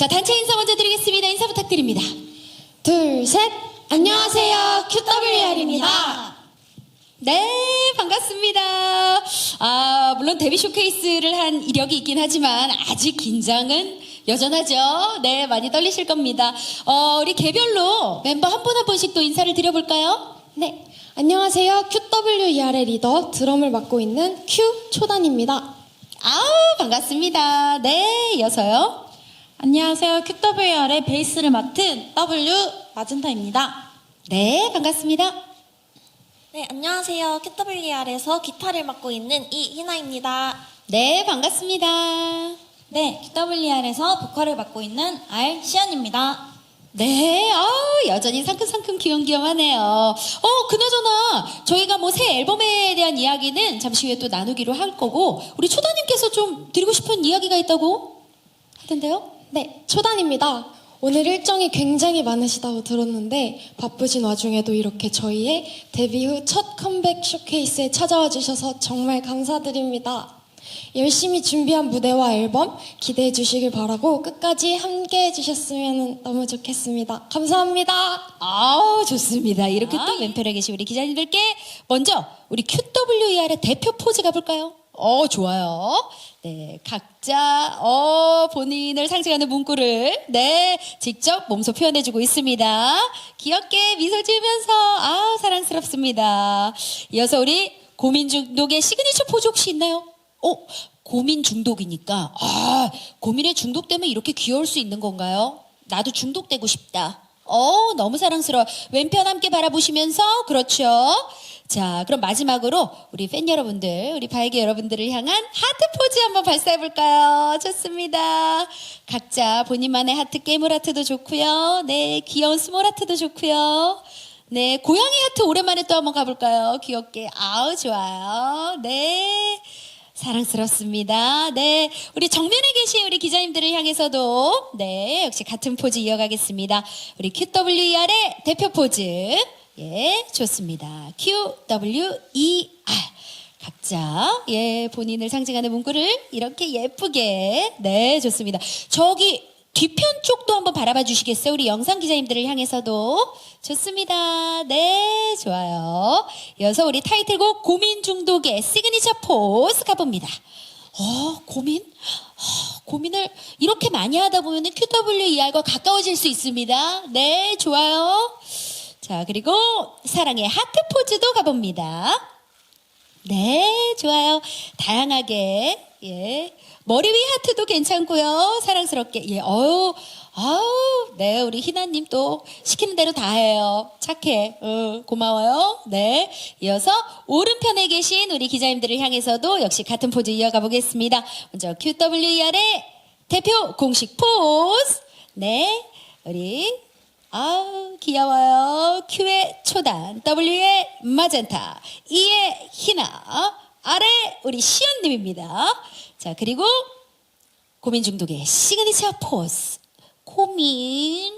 자, 단체 인사 먼저 드리겠습니다. 인사 부탁드립니다. 둘, 셋. 안녕하세요. QWR입니다. 네, 반갑습니다. 아, 물론 데뷔 쇼케이스를 한 이력이 있긴 하지만 아직 긴장은 여전하죠. 네, 많이 떨리실 겁니다. 어, 우리 개별로 멤버 한 분 한 분씩 또 인사를 드려볼까요? 네. 안녕하세요. QWER의 리더 드럼을 맡고 있는 Q 초단입니다. 아우, 반갑습니다. 네, 이어서요. 안녕하세요. QWR의 베이스를 맡은 W 마젠타입니다. 네, 반갑습니다. 네, 안녕하세요. QWR에서 기타를 맡고 있는 이희나입니다. 네, 반갑습니다. 네, QWR에서 보컬을 맡고 있는 R 시연입니다. 네, 아 여전히 상큼상큼 귀염귀염하네요. 어, 그나저나 저희가 뭐 새 앨범에 대한 이야기는 잠시 후에 또 나누기로 할 거고 우리 초다님께서 좀 드리고 싶은 이야기가 있다고 하던데요? 네, 초단입니다. 오늘 일정이 굉장히 많으시다고 들었는데 바쁘신 와중에도 이렇게 저희의 데뷔 후 첫 컴백 쇼케이스에 찾아와 주셔서 정말 감사드립니다. 열심히 준비한 무대와 앨범 기대해 주시길 바라고 끝까지 함께 해 주셨으면 너무 좋겠습니다. 감사합니다. 아우 좋습니다. 이렇게 또 왼편에 계신 우리 기자님들께 먼저 우리 QWER의 대표 포즈 가볼까요? 어 좋아요. 네 각자 어 본인을 상징하는 문구를 네 직접 몸소 표현해주고 있습니다. 귀엽게 미소 지으면서 아 사랑스럽습니다. 이어서 우리 고민 중독의 시그니처 포즈 혹시 있나요? 어 고민 중독이니까 아 고민에 중독되면 이렇게 귀여울 수 있는 건가요? 나도 중독되고 싶다. 어, 너무 사랑스러워. 왼편 함께 바라보시면서, 그렇죠. 자, 그럼 마지막으로 우리 팬 여러분들, 우리 바이게 여러분들을 향한 하트 포즈 한번 발사해 볼까요? 좋습니다. 각자 본인만의 하트, 깨물 하트도 좋고요. 네, 귀여운 스몰 하트도 좋고요. 네, 고양이 하트 오랜만에 또 한번 가볼까요? 귀엽게. 아우, 좋아요. 네. 사랑스럽습니다. 네. 우리 정면에 계신 우리 기자님들을 향해서도, 네. 역시 같은 포즈 이어가겠습니다. 우리 QWER의 대표 포즈. 예, 좋습니다. QWER. 각자, 예, 본인을 상징하는 문구를 이렇게 예쁘게. 네, 좋습니다. 저기, 뒤편 쪽도 한번 바라봐 주시겠어요? 우리 영상 기자님들을 향해서도. 좋습니다. 네, 좋아요. 이어서 우리 타이틀곡 고민 중독의 시그니처 포즈 가봅니다. 어, 고민? 어, 고민을 이렇게 많이 하다 보면 QWER과 가까워질 수 있습니다. 네, 좋아요. 자, 그리고 사랑의 하트 포즈도 가봅니다. 네, 좋아요. 다양하게, 예. 머리 위 하트도 괜찮고요. 사랑스럽게, 예, 어우, 아우, 네, 우리 희나님 또 시키는 대로 다 해요. 착해. 어, 고마워요. 네. 이어서 오른편에 계신 우리 기자님들을 향해서도 역시 같은 포즈 이어가 보겠습니다. 먼저 QWER의 대표 공식 포즈. 네. 우리 아우 귀여워요. Q의 초단, W의 마젠타, E의 희나, R의 우리 시연님입니다. 자 그리고 고민 중독의 시그니처 포즈. 고민.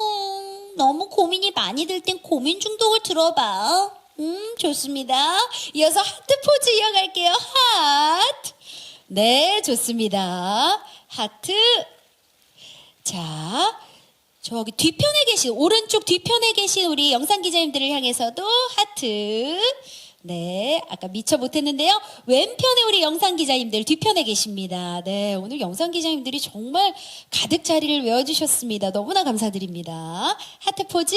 음, 너무 고민이 많이 들 땐 고민 중독을 들어봐. 음, 좋습니다. 이어서 하트 포즈 이어갈게요. 하트. 네, 좋습니다. 하트. 자, 저기 뒤편에 계신 오른쪽 뒤편에 계신 우리 영상 기자님들을 향해서도 하트. 네, 아까 미처 못했는데요. 왼편에 우리 영상 기자님들 뒤편에 계십니다. 네, 오늘 영상 기자님들이 정말 가득 자리를 외워주셨습니다. 너무나 감사드립니다. 하트 포즈.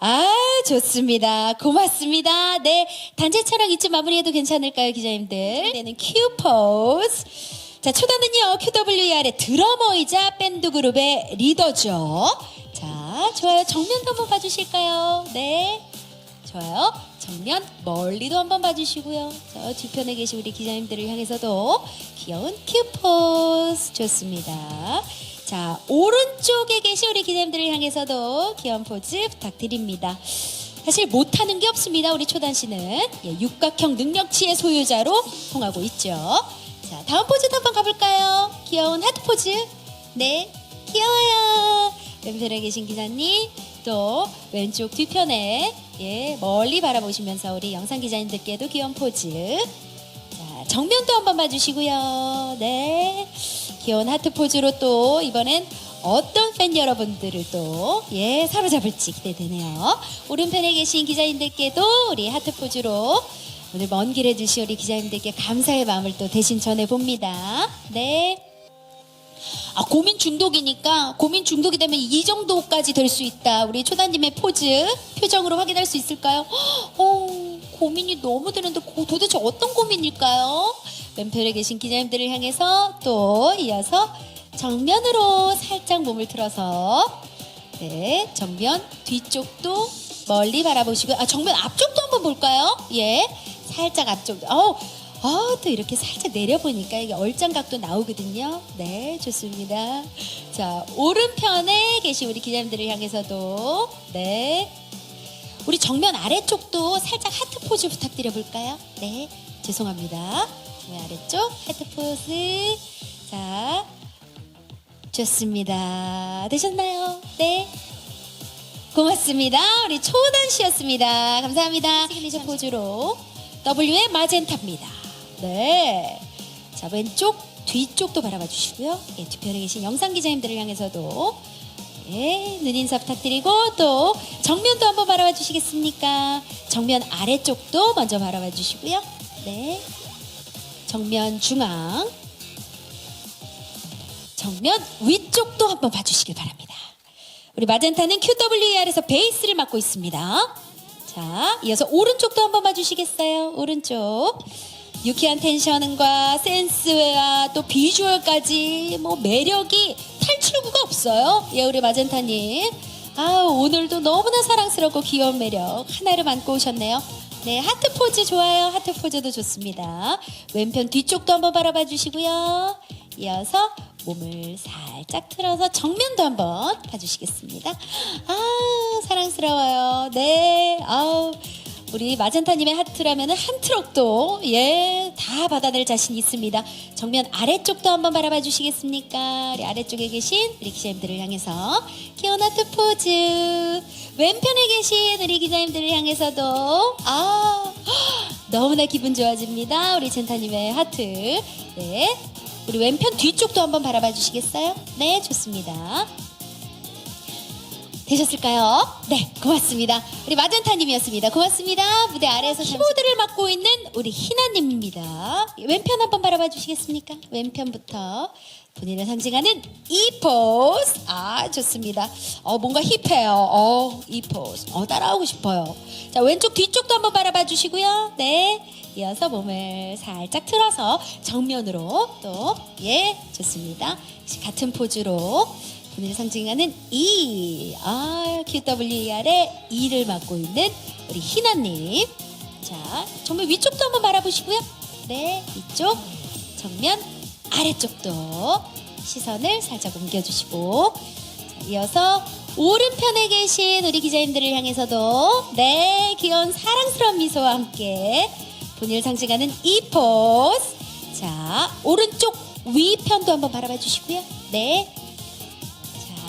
아, 좋습니다. 고맙습니다. 네, 단체 촬영 이쯤 마무리해도 괜찮을까요, 기자님들? 네는 큐 포즈. 자, 초단은요, QWER의 드러머이자 밴드 그룹의 리더죠. 자, 좋아요. 정면도 한번 봐주실까요? 네. 좋아요. 정면 멀리도 한번 봐주시고요. 저 뒤편에 계신 우리 기자님들을 향해서도 귀여운 큐포스 좋습니다. 자, 오른쪽에 계신 우리 기자님들을 향해서도 귀여운 포즈 부탁드립니다. 사실 못하는 게 없습니다. 우리 초단 씨는 예, 육각형 능력치의 소유자로 통하고 있죠. 자, 다음 포즈도 한번 가볼까요? 귀여운 하트 포즈. 네, 귀여워요. 왼편에 계신 기자님, 또 왼쪽 뒤편에 예, 멀리 바라보시면서 우리 영상 기자님들께도 귀여운 포즈. 자, 정면도 한번 봐주시고요. 네. 귀여운 하트 포즈로 또 이번엔 어떤 팬 여러분들을 또, 예, 사로잡을지 기대되네요. 오른편에 계신 기자님들께도 우리 하트 포즈로 오늘 먼길 해주신 우리 기자님들께 감사의 마음을 또 대신 전해봅니다. 네. 아, 고민 중독이니까 고민 중독이 되면 이 정도까지 될 수 있다. 우리 초단님의 포즈 표정으로 확인할 수 있을까요? 어, 고민이 너무 되는데 고- 도대체 어떤 고민일까요? 왼편에 계신 기자님들을 향해서 또 이어서 정면으로 살짝 몸을 틀어서 네, 정면 뒤쪽도 멀리 바라보시고 아 정면 앞쪽도 한번 볼까요? 예, 살짝 앞쪽. 어, 아, 또 이렇게 살짝 내려보니까 이게 얼짱각도 나오거든요. 네, 좋습니다. 자, 오른편에 계신 우리 기자님들을 향해서도 네, 우리 정면 아래쪽도 살짝 하트 포즈 부탁드려 볼까요? 네, 죄송합니다. 정면 아래쪽 하트 포즈. 자, 좋습니다. 되셨나요? 네. 고맙습니다. 우리 초단 씨였습니다. 감사합니다. 시그니처 포즈로 W의 마젠타입니다. 네. 자, 왼쪽, 뒤쪽도 바라봐 주시고요. 예, 뒤편에 계신 영상 기자님들을 향해서도 예, 눈 인사 부탁드리고 또 정면도 한번 바라봐 주시겠습니까? 정면 아래쪽도 먼저 바라봐 주시고요. 네. 정면 중앙. 정면 위쪽도 한번 봐주시길 바랍니다. 우리 마젠타는 QWER에서 베이스를 맡고 있습니다. 자, 이어서 오른쪽도 한번 봐주시겠어요? 오른쪽. 유쾌한 텐션과 센스와 또 비주얼까지 뭐 매력이 탈출구가 없어요. 예, 우리 마젠타님. 아, 오늘도 너무나 사랑스럽고 귀여운 매력 하나를 안고 오셨네요. 네, 하트 포즈 좋아요. 하트 포즈도 좋습니다. 왼편 뒤쪽도 한번 바라봐 주시고요. 이어서 몸을 살짝 틀어서 정면도 한번 봐주시겠습니다. 아, 사랑스러워요. 네, 아우. 우리 마젠타님의 하트라면 한 트럭도 예 다 받아낼 자신 있습니다. 정면 아래쪽도 한번 바라봐 주시겠습니까? 우리 아래쪽에 계신 우리 기자님들을 향해서 귀여운 하트 포즈. 왼편에 계신 우리 기자님들을 향해서도 아 너무나 기분 좋아집니다. 우리 젠타님의 하트. 네. 우리 왼편 뒤쪽도 한번 바라봐 주시겠어요? 네, 좋습니다. 되셨을까요? 네, 고맙습니다. 우리 마젠타님이었습니다. 고맙습니다. 무대 아래에서 키보드를 맡고 있는 우리 희나님입니다. 왼편 한번 바라봐 주시겠습니까? 왼편부터 본인을 상징하는 이 포즈. 아, 좋습니다. 어, 뭔가 힙해요. 어, 이 포즈. 어, 따라하고 싶어요. 자, 왼쪽 뒤쪽도 한번 바라봐 주시고요. 네. 이어서 몸을 살짝 틀어서 정면으로 또, 예, 좋습니다. 같은 포즈로 본인을 상징하는 E. 아, QWER의 E를 맡고 있는 우리 희나님. 자, 정면 위쪽도 한번 바라보시고요. 네, 위쪽, 정면, 아래쪽도 시선을 살짝 옮겨주시고. 자, 이어서 오른편에 계신 우리 기자님들을 향해서도 네, 귀여운 사랑스러운 미소와 함께 본인을 상징하는 이 포즈. 자, 오른쪽 위편도 한번 바라봐 주시고요. 네.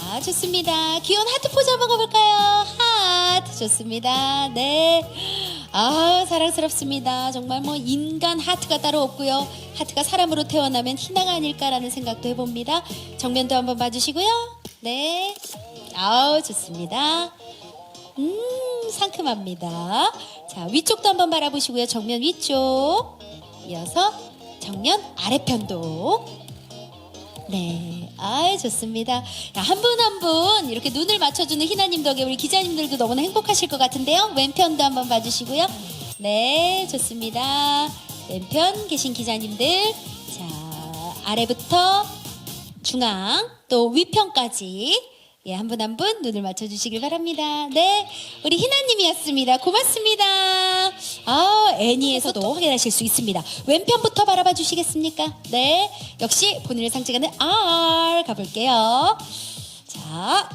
자, 좋습니다. 귀여운 하트 포즈 한번 가볼까요? 하트. 좋습니다. 네. 아, 사랑스럽습니다. 정말 뭐 인간 하트가 따로 없고요. 하트가 사람으로 태어나면 희나가 아닐까라는 생각도 해봅니다. 정면도 한번 봐주시고요. 네. 아우, 좋습니다. 음, 상큼합니다. 자, 위쪽도 한번 바라보시고요. 정면 위쪽. 이어서 정면 아래편도. 네, 아 좋습니다. 한 분 한 분 이렇게 눈을 맞춰주는 희나님 덕에 우리 기자님들도 너무나 행복하실 것 같은데요. 왼편도 한번 봐주시고요. 네, 좋습니다. 왼편 계신 기자님들, 자 아래부터 중앙 또 위편까지 예, 한 분 한 분 눈을 맞춰주시길 바랍니다. 네, 우리 희나님이었습니다. 고맙습니다. 아, 애니에서도 확인하실 수 있습니다. 왼편부터 바라봐 주시겠습니까? 네, 역시 본인을 상징하는 R 가볼게요. 자,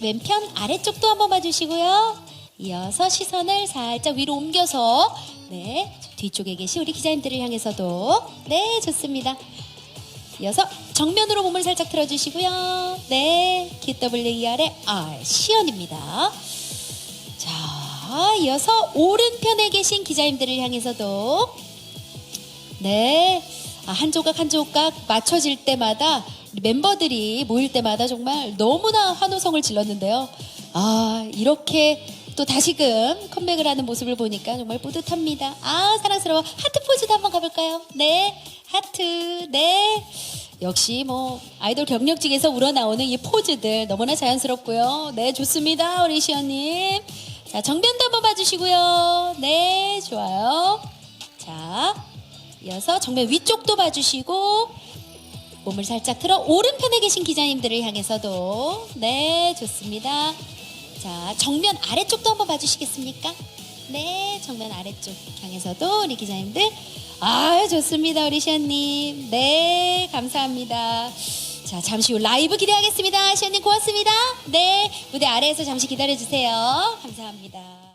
왼편 아래쪽도 한번 봐주시고요. 이어서 시선을 살짝 위로 옮겨서 네 뒤쪽에 계신 우리 기자님들을 향해서도 네 좋습니다. 이어서 정면으로 몸을 살짝 틀어주시고요. 네, QWER의 R 시연입니다. 자, 이어서 오른편에 계신 기자님들을 향해서도 네, 아, 한 조각 한 조각 맞춰질 때마다 멤버들이 모일 때마다 정말 너무나 환호성을 질렀는데요. 아, 이렇게 또 다시금 컴백을 하는 모습을 보니까 정말 뿌듯합니다. 아, 사랑스러워. 하트 포즈도 한번 가볼까요? 네. 하트. 네. 역시 뭐 아이돌 경력직에서 우러나오는 이 포즈들 너무나 자연스럽고요. 네, 좋습니다. 우리 시연님. 자, 정면도 한번 봐주시고요. 네, 좋아요. 자, 이어서 정면 위쪽도 봐주시고 몸을 살짝 틀어 오른편에 계신 기자님들을 향해서도 네 좋습니다. 자 정면 아래쪽도 한번 봐주시겠습니까? 네 정면 아래쪽 향해서도 우리 기자님들 아 좋습니다 우리 시연님 네 감사합니다. 자 잠시 후 라이브 기대하겠습니다. 시연님 고맙습니다. 네 무대 아래에서 잠시 기다려 주세요. 감사합니다.